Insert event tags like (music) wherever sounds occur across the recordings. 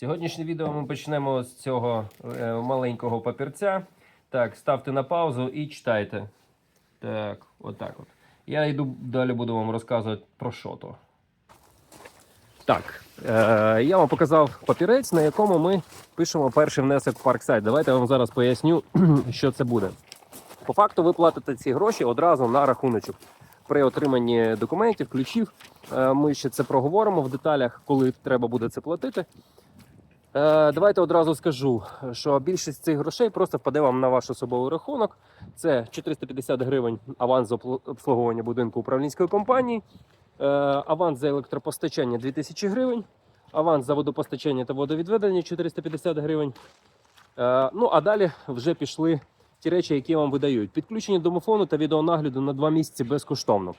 Сьогоднішнє відео ми почнемо з цього е, маленького папірця. Так, ставте на паузу і читайте. Так, отак от. Я йду далі буду вам розказувати про що то. Так, е, я вам показав папірець, на якому ми пишемо перший внесок в парксайт. Давайте я вам зараз поясню, (clears throat) що це буде. По факту ви платите ці гроші одразу на рахуночок. При отриманні документів, ключів. Е, Ми ще це проговоримо в деталях, коли треба буде це платити. Е, Давайте одразу скажу, що більшість цих грошей просто впаде вам на ваш особовий рахунок. Це 450 гривень аванс за обслуговування будинку управлінської компанії, е, аванс за електропостачання 2000 гривень, аванс за водопостачання та водовідведення 450 гривень. Е, Ну а далі вже пішли ті речі, які вам видають. Підключення домофону та відеонагляду на два місяці безкоштовно.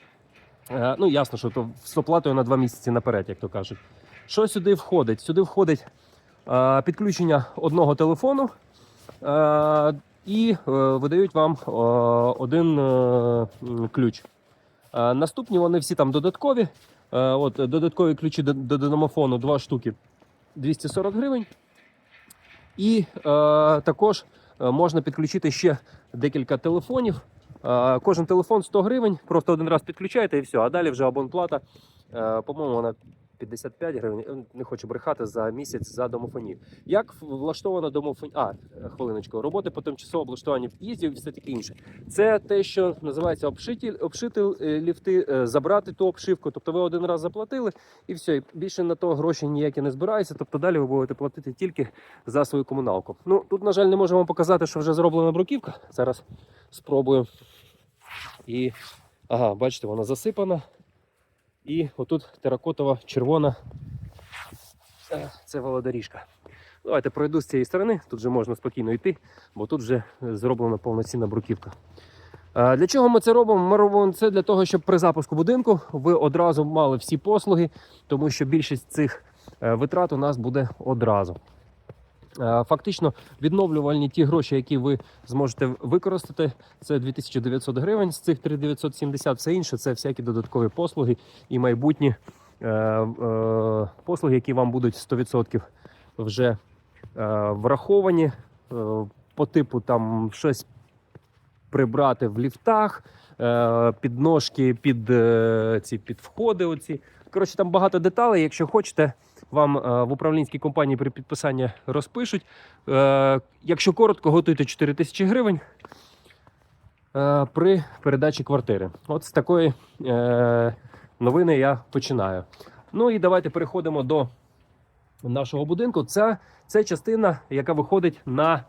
Ну, ясно, що то з оплатою на два місяці наперед, як то кажуть. Що сюди входить? Сюди входить підключення одного телефону е, і е, видають вам е, один е, ключ. Е, наступні вони всі там додаткові. Е, от, додаткові ключі до, домофону, два штуки 240 гривень. І е, також е, можна підключити ще декілька телефонів. Е, Кожен телефон 100 гривень, просто один раз підключаєте і все. А далі вже абонплата. е, По-моєму, вона 55 гривень. е, Не хочу брехати за місяць за домофонію. Як влаштована домофонія? А, хвилиночку, роботи по тимчасово облаштуванню в'їздів і все таке інше. Це те, що називається обшиті, обшити е, ліфти, е, забрати ту обшивку. Тобто ви один раз заплатили і все. І більше на то гроші ніякі не збираються. Тобто далі ви будете платити тільки за свою комуналку. Ну тут, на жаль, не можу вам показати, що вже зроблена бруківка. Зараз спробую. І ага, бачите, вона засипана. І отут теракотова червона. Е, Це велодоріжка. Давайте пройду з цієї сторони. Тут вже можна спокійно йти, бо тут вже зроблена повноцінна бруківка. Е, Для чого ми це робимо? Ми робимо це для того, щоб при запуску будинку ви одразу мали всі послуги, тому що більшість цих е, витрат у нас буде одразу. Е, Фактично, відновлювальні ті гроші, які ви зможете використати, це 2900 гривень. З цих 3970 все інше це всякі додаткові послуги і майбутні е, е, послуги, які вам будуть 100% вже е, враховані. Е, по типу там щось прибрати в ліфтах, е, підножки під е, ці під входи. Оці. Коротше, там багато деталей. Якщо хочете, вам е, в управлінській компанії при підписанні розпишуть. Е, Якщо коротко, готуйте 4 тисячі гривень е, при передачі квартири. От з такої новини я починаю. Ну і давайте переходимо до нашого будинку. Це, це частина, яка виходить на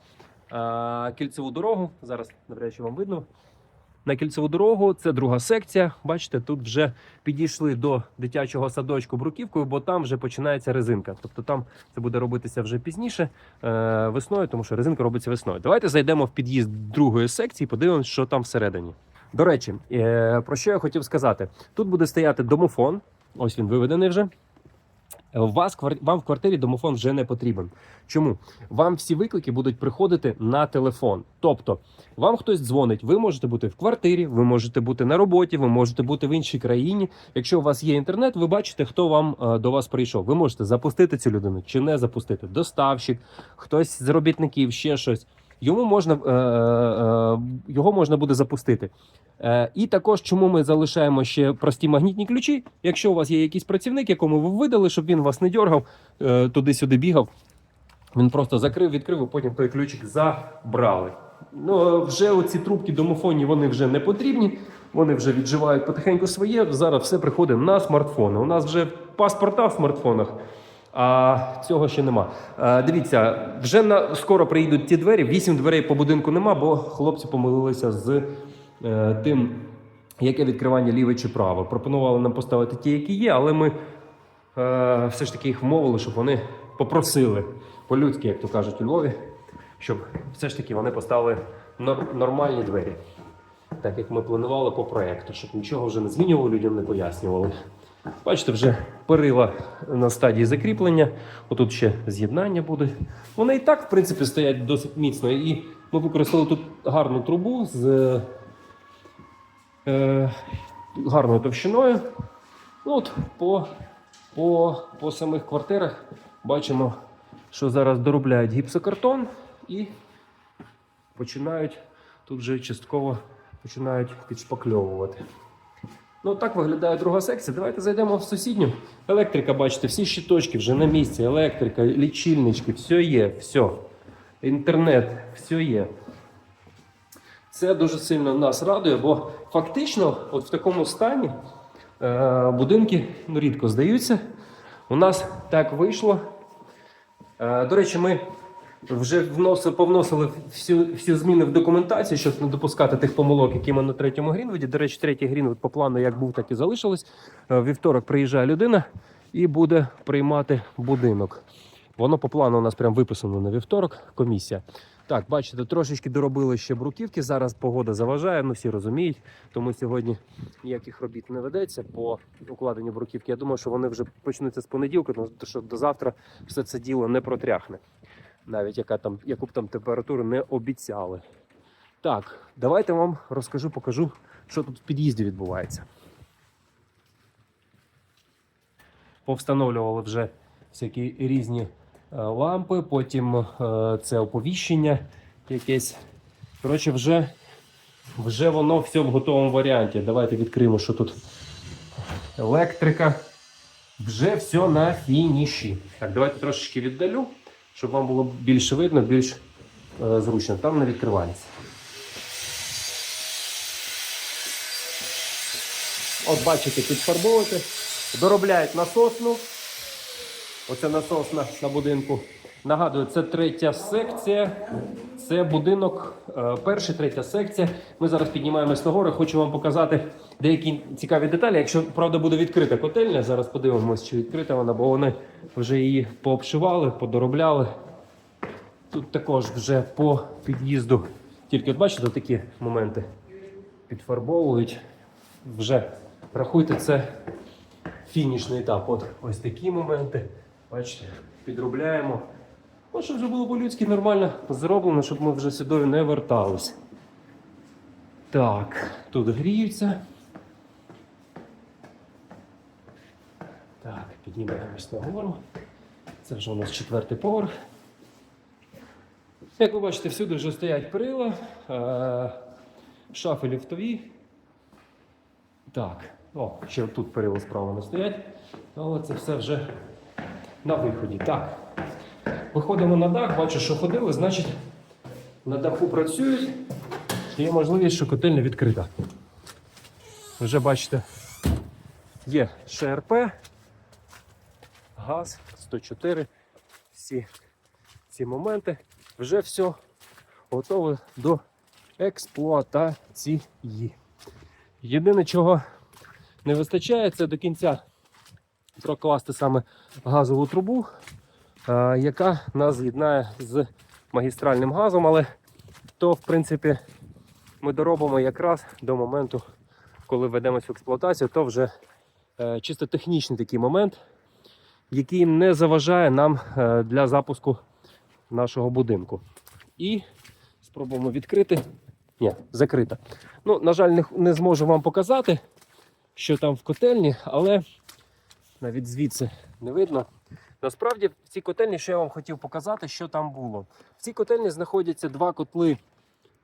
кільцеву дорогу. Зараз навряд чи вам видно. На кільцеву дорогу це друга секція. Бачите, тут вже підійшли до дитячого садочку бруківкою, бо там вже починається резинка. Тобто там це буде робитися вже пізніше е, весною, тому що резинка робиться весною. Давайте зайдемо в під'їзд другої секції, подивимося, що там всередині. До речі, е, про що я хотів сказати: тут буде стояти домофон. Ось він виведений вже. У вас вам в квартирі домофон вже не потрібен. Чому? Вам всі виклики будуть приходити на телефон. Тобто, вам хтось дзвонить, ви можете бути в квартирі, ви можете бути на роботі, ви можете бути в іншій країні. Якщо у вас є інтернет, ви бачите, хто вам е, до вас прийшов. Ви можете запустити цю людину чи не запустити. Доставщик, хтось з робітників, ще щось. Йому можна е, е, його можна буде запустити. Е, і також, чому ми залишаємо ще прості магнітні ключі. Якщо у вас є якийсь працівник, якому ви видали, щоб він вас не дергав, е, туди-сюди бігав. Він просто закрив, відкрив, і потім той ключик забрали. Ну, е, вже оці трубки домофонні вони вже не потрібні. Вони вже відживають потихеньку своє. Зараз все приходить на смартфони. У нас вже паспорта в смартфонах, а цього ще нема. Е, дивіться, вже на скоро приїдуть ті двері. Вісім дверей по будинку нема, бо хлопці помилилися з е, тим, яке відкривання ліве чи право. Пропонували нам поставити ті, які є, але ми е, все ж таки їх вмовили, щоб вони попросили по-людськи, як то кажуть у Львові, щоб все ж таки вони поставили нор- нормальні двері. Так як ми планували по проекту, щоб нічого вже не змінювали, людям не пояснювали. Бачите, вже перила на стадії закріплення. Отут ще з'єднання буде. Вони і так, в принципі, стоять досить міцно. І ми використали тут гарну трубу з е, гарною товщиною. Ну, от по, по, по самих квартирах бачимо, що зараз доробляють гіпсокартон і починають тут вже частково починають підшпакльовувати. Ну, так виглядає друга секція. Давайте зайдемо в сусідню. Електрика, бачите, всі щиточки вже на місці. Електрика, лічильнички, все є, все. Інтернет, все є. Це дуже сильно нас радує, бо фактично, от в такому стані е, будинки ну, рідко здаються. У нас так вийшло. Е, до речі, ми вже вноси, повносили всю, всі зміни в документацію, щоб не допускати тих помилок, які ми на третьому Грінвуді. До речі, третій Грінвуд по плану як був, так і залишилось. Е, Вівторок приїжджає людина і буде приймати будинок. Воно по плану у нас прям виписано на вівторок. Комісія. Так, бачите, трошечки доробили ще бруківки. Зараз погода заважає, ну всі розуміють. Тому сьогодні ніяких робіт не ведеться по укладенню бруківки. Я думаю, що вони вже почнуться з понеділка, тому що до завтра все це діло не протряхне. Навіть яка там, яку б там температуру не обіцяли. Так, давайте вам розкажу, покажу, що тут в під'їзді відбувається. Повстановлювали вже всякі різні е, лампи, потім е, це оповіщення якесь. Коротше, вже, вже воно все в готовому варіанті. Давайте відкриємо, що тут електрика. Вже все на фініші. Так, давайте трошечки віддалю, щоб вам було більше видно, більш е, зручно. Там не відкривається. От бачите, підфарбовувати. Доробляють насосну. Оце насосна на будинку. Нагадую, це третя секція. Це будинок, е, перша, третя секція. Ми зараз піднімаємось нагору. Хочу вам показати деякі цікаві деталі. Якщо правда буде відкрита котельня, зараз подивимось, чи відкрита вона, бо вони вже її пообшивали, подоробляли. Тут також вже по під'їзду. Тільки от бачите такі моменти підфарбовують. Вже рахуйте це фінішний етап. От ось такі моменти. Бачите, підробляємо. Ну, щоб вже було по-людськи нормально зроблено, щоб ми вже сюди не вертались. Так, тут гріються. Так, піднімаємось нагору. Це вже у нас четвертий поверх. Як ви бачите, всюди вже стоять перила, е- шафи ліфтові. Так, о, ще тут перила справа не стоять. Але це все вже на виході. Так. Виходимо на дах, бачу, що ходили, значить на даху працюють. Є можливість, що котельня відкрита. Вже бачите, є ШРП, газ 104. Всі ці моменти. Вже все готове до експлуатації. Єдине, чого не вистачає, це до кінця прокласти саме газову трубу, яка нас з'єднає з магістральним газом, але то, в принципі, ми доробимо якраз до моменту, коли введемось в експлуатацію, то вже е, чисто технічний такий момент, який не заважає нам е, для запуску нашого будинку. І спробуємо відкрити. Ні, закрита. Ну, на жаль, не зможу вам показати, що там в котельні, але навіть звідси не видно. Насправді, в цій котельні, що я вам хотів показати, що там було. В цій котельні знаходяться два котли е,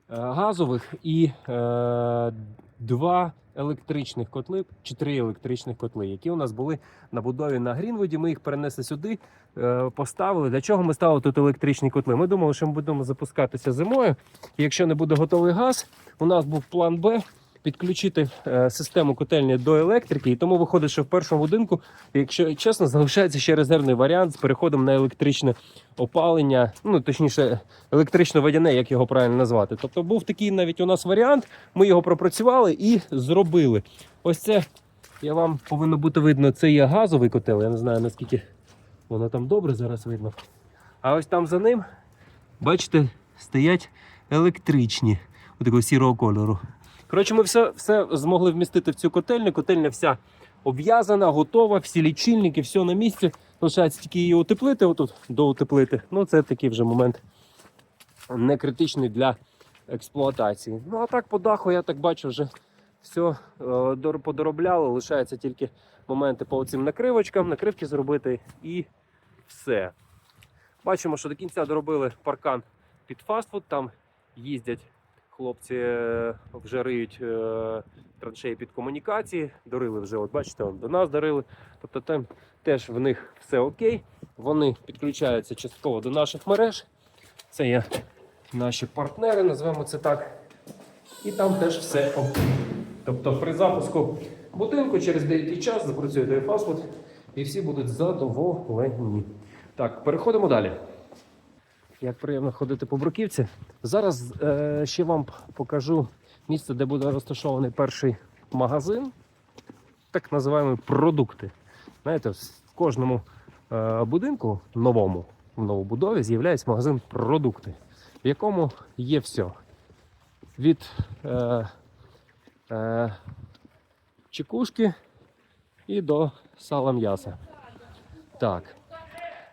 газових і е, два електричних котли, чи три електричних котли, які у нас були на будові на Грінвуді. Ми їх перенесли сюди, е, поставили. Для чого ми ставили тут електричні котли? Ми думали, що ми будемо запускатися зимою. І якщо не буде готовий газ, у нас був план Б. Підключити е, систему котельні до електрики, і тому виходить, що в першому будинку, якщо чесно, залишається ще резервний варіант з переходом на електричне опалення, ну точніше, електрично-водяне, як його правильно назвати. Тобто був такий навіть у нас варіант, ми його пропрацювали і зробили. Ось це я вам повинно бути видно. Це є газовий котел. Я не знаю наскільки воно там добре зараз видно. А ось там за ним, бачите, стоять електричні, такого сірого кольору. Коротше, ми все, все змогли вмістити в цю котельню. Котельня вся обв'язана, готова, всі лічильники, все на місці. Лишається тільки її утеплити, отут доутеплити. Ну, це такий вже момент не критичний для експлуатації. Ну а так по даху, я так бачу, вже все е, подоробляли. Лишається тільки моменти по цим накривочкам, накривки зробити і все. Бачимо, що до кінця доробили паркан під фастфуд. Там їздять хлопці, е, вже риють е, траншеї під комунікації. Дорили вже, от бачите, до нас дарили. Тобто там теж в них все окей. Вони підключаються частково до наших мереж. Це є наші партнери, назвемо це так. І там теж все окей. Тобто при запуску будинку через деякий час запрацює фастфуд і всі будуть задоволені. Так, переходимо далі. Як приємно ходити по бруківці. Зараз е, ще вам покажу місце, де буде розташований перший магазин. Так називаємо продукти. Знаєте, в кожному е, будинку новому, в новобудові, з'являється магазин продукти, в якому є все. Від е, е, чекушки і до сала м'яса. Так.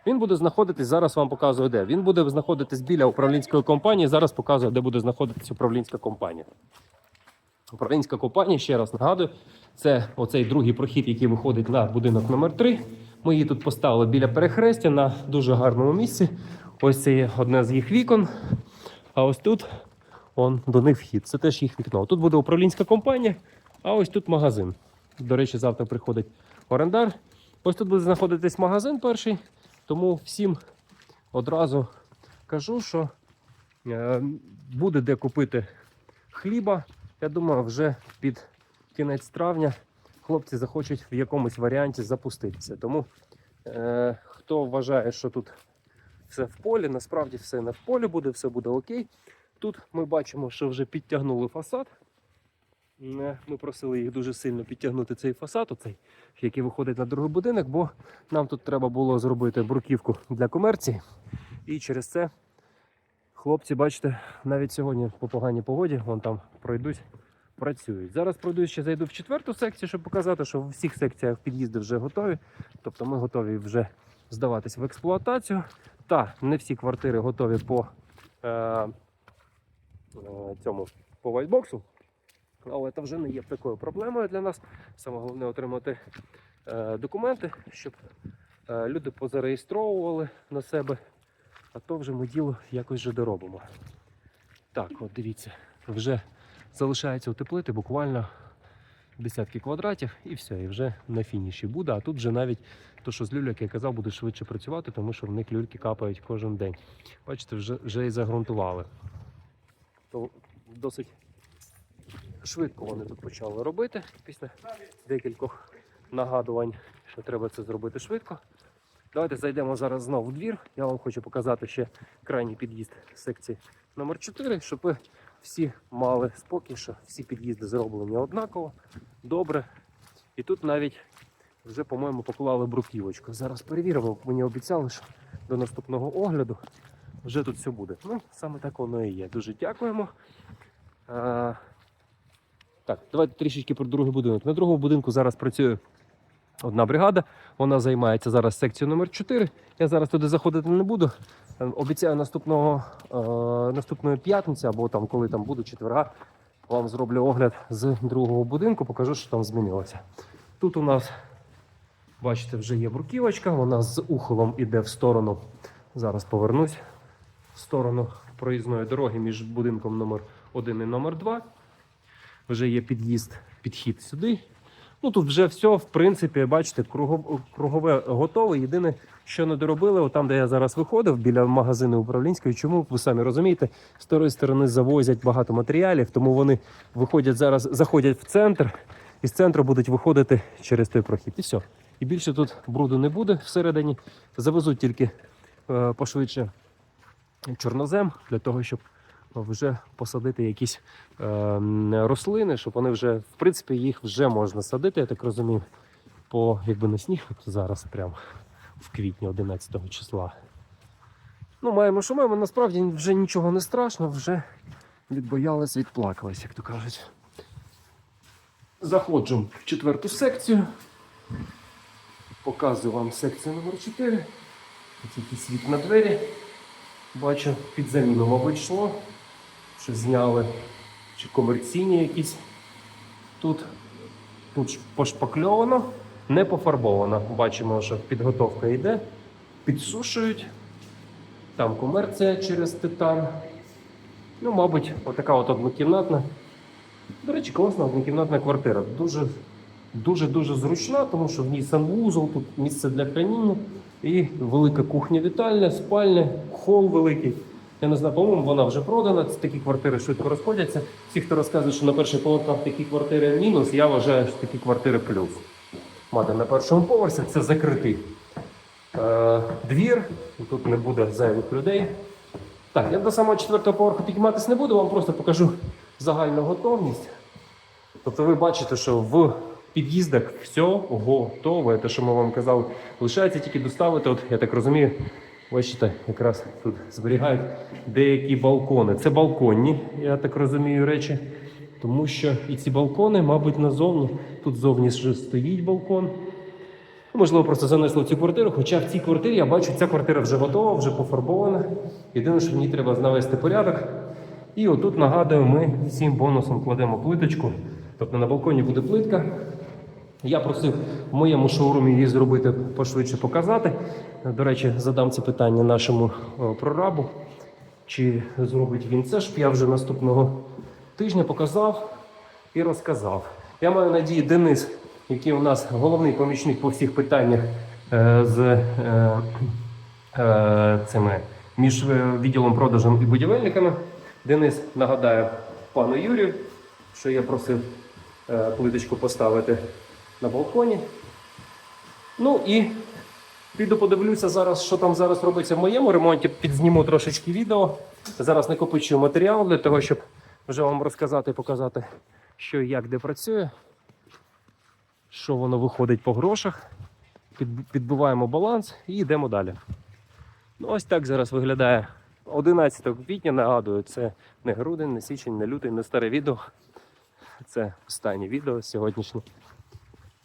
Він буде знаходитись, зараз вам показую де. Він буде знаходитись біля управлінської компанії. Зараз показую, де буде знаходитись управлінська компанія. Управлінська компанія, ще раз нагадую, це оцей другий прохід, який виходить на будинок номер 3 Ми її тут поставили біля перехрестя на дуже гарному місці. Ось це є одне з їх вікон. А ось тут он, до них вхід. Це теж їх вікно. Тут буде управлінська компанія, а ось тут магазин. До речі, завтра приходить орендар. Ось тут буде знаходитись магазин перший. Тому всім одразу кажу, що е, буде де купити хліба. Я думаю, вже під кінець травня хлопці захочуть в якомусь варіанті запуститися. Тому е, хто вважає, що тут все в полі, насправді все не в полі буде, все буде окей. Тут ми бачимо, що вже підтягнули фасад. Е, Ми просили їх дуже сильно підтягнути цей фасад, оцей, який виходить на другий будинок, бо нам тут треба було зробити бруківку для комерції. І через це хлопці, бачите, навіть сьогодні по поганій погоді, вон там пройдуть, працюють. Зараз пройду ще зайду в четверту секцію, щоб показати, що в всіх секціях під'їзди вже готові. Тобто ми готові вже здаватись в експлуатацію. Та не всі квартири готові по е, е, цьому по вайтбоксу. Але це вже не є такою проблемою для нас. Саме головне отримати е, документи, щоб е, люди позареєстровували на себе, а то вже ми діло якось вже доробимо. Так, от дивіться, вже залишається утеплити буквально десятки квадратів і все, і вже на фініші буде. А тут вже навіть то, що з люльок, як я казав, буде швидше працювати, тому що в них люльки капають кожен день. Бачите, вже, вже і загрунтували. То досить швидко вони тут почали робити після декількох нагадувань, що треба це зробити швидко. Давайте зайдемо зараз знову в двір. Я вам хочу показати ще крайній під'їзд секції номер 4 щоб ви всі мали спокій, що всі під'їзди зроблені однаково, добре. І тут навіть вже, по-моєму, поклали бруківочку. Зараз перевіримо, мені обіцяли, що до наступного огляду вже тут все буде. Ну, саме так воно і є. Дуже дякуємо. Так, давайте трішечки про другий будинок. На другому будинку зараз працює одна бригада. Вона займається зараз секцією номер 4 Я зараз туди заходити не буду. Е, Обіцяю наступного, е, наступної п'ятниці, або там, коли там буду четверга, вам зроблю огляд з другого будинку, покажу, що там змінилося. Тут у нас, бачите, вже є бруківочка, вона з ухилом іде в сторону. Зараз повернусь в сторону проїзної дороги між будинком номер 1 і номер 2 вже є під'їзд, підхід сюди. Ну тут вже все, в принципі, бачите, кругове готове. Єдине, що не доробили, отам, де я зараз виходив, біля магазину управлінської. Чому ви самі розумієте, з тої сторони завозять багато матеріалів, тому вони виходять зараз, заходять в центр, і з центру будуть виходити через той прохід. І все. І більше тут бруду не буде всередині. Завезуть тільки е, пошвидше чорнозем для того, щоб вже посадити якісь е, рослини, щоб вони вже, в принципі, їх вже можна садити, я так розумію, по якби на сніг, от зараз прямо в квітні 11 числа. Ну, маємо, що маємо, насправді вже нічого не страшно, вже відбоялись, відплакались, як то кажуть. Заходжу в четверту секцію. Показую вам секцію номер 4. Ось якісь вікна двері. Бачу, під заміну, мабуть, йшло. Що зняли. Чи комерційні якісь. Тут, тут пошпакльовано, не пофарбовано. Бачимо, що підготовка йде. Підсушують. Там комерція через титан. Ну, мабуть, отака от однокімнатна. До речі, класна однокімнатна квартира. Дуже дуже дуже зручна, тому що в ній санвузол, тут місце для храніння і велика кухня вітальня, спальня, хол великий. Я не знаю, по-моєму, вона вже продана. Це такі квартири швидко розходяться. Всі, хто розказує, що на перших поверхах такі квартири мінус, я вважаю, що такі квартири плюс. Мати на першому поверсі це закритий е, двір, тут не буде зайвих людей. Так, я до самого четвертого поверху підніматися не буду, вам просто покажу загальну готовність. Тобто ви бачите, що в під'їздах все готове. Те, що ми вам казали, лишається тільки доставити. От я так розумію, бачите, якраз тут зберігають деякі балкони. Це балконні, я так розумію, речі. Тому що і ці балкони, мабуть, назовні. Тут зовні вже стоїть балкон. Можливо, просто занесли в цю квартиру. Хоча в цій квартирі я бачу, ця квартира вже готова, вже пофарбована. Єдине, що ній треба навести порядок. І отут нагадую, ми всім бонусом кладемо плиточку. Тобто на балконі буде плитка. Я просив в моєму шоурумі її зробити пошвидше показати. До речі, задам це питання нашому прорабу. Чи зробить він це ж? Я вже наступного тижня показав і розказав. Я маю надію, Денис, який у нас головний помічник по всіх питаннях е, з е, е, цими між е, відділом продажем і будівельниками. Денис нагадає пану Юрію, що я просив е, плиточку поставити на балконі. Ну і піду подивлюся зараз, що там зараз робиться в моєму ремонті. Підзніму трошечки відео. Зараз накопичую матеріал для того, щоб вже вам розказати і показати, що і як де працює, що воно виходить по грошах. Підбиваємо баланс і йдемо далі. Ну, ось так зараз виглядає 11 квітня. Нагадую, це не грудень, не січень, не лютий, не старе відео. Це останнє відео сьогоднішнє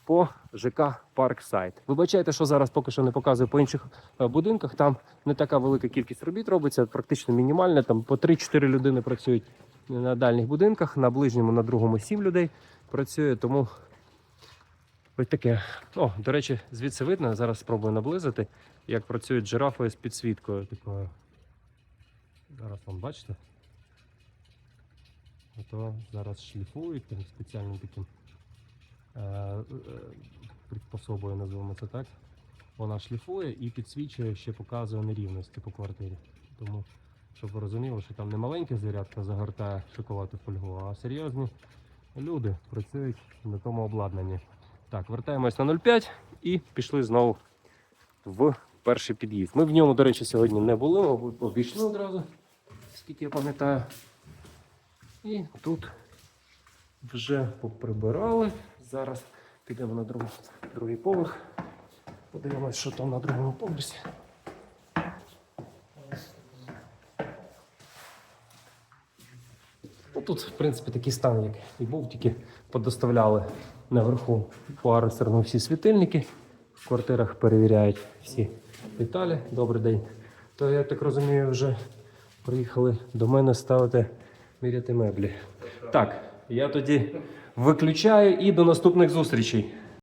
по ЖК Парксайд. Вибачайте, що зараз поки що не показую по інших е, будинках. Там не така велика кількість робіт робиться, практично мінімальна. Там по 3-4 людини працюють на дальніх будинках, на ближньому, на другому 7 людей працює. Тому ось таке. О, до речі, звідси видно. Зараз спробую наблизити, як працюють жирафи з підсвіткою. Такою. Зараз вам бачите. Ото зараз шліфують там спеціальним таким приспособою, називаємо це так. Вона шліфує і підсвічує, ще показує нерівності по квартирі. Тому, щоб ви розуміли, що там не маленька зарядка загортає шоколадну фольгу, а серйозні люди працюють на тому обладнанні. Так, вертаємось на 0,5 і пішли знову в перший під'їзд. Ми в ньому, до речі, сьогодні не були, обійшли одразу, скільки я пам'ятаю. І тут вже поприбирали. Зараз підемо на другий, другий поверх. Подивимось, що там на другому поверсі. Ну, тут, в принципі, такий стан, як і був, тільки подоставляли наверху по арестерну всі світильники. В квартирах перевіряють всі деталі. Добрий день. То я так розумію, вже приїхали до мене ставити міряти меблі. Так, я тоді виключаю і до наступних зустрічей.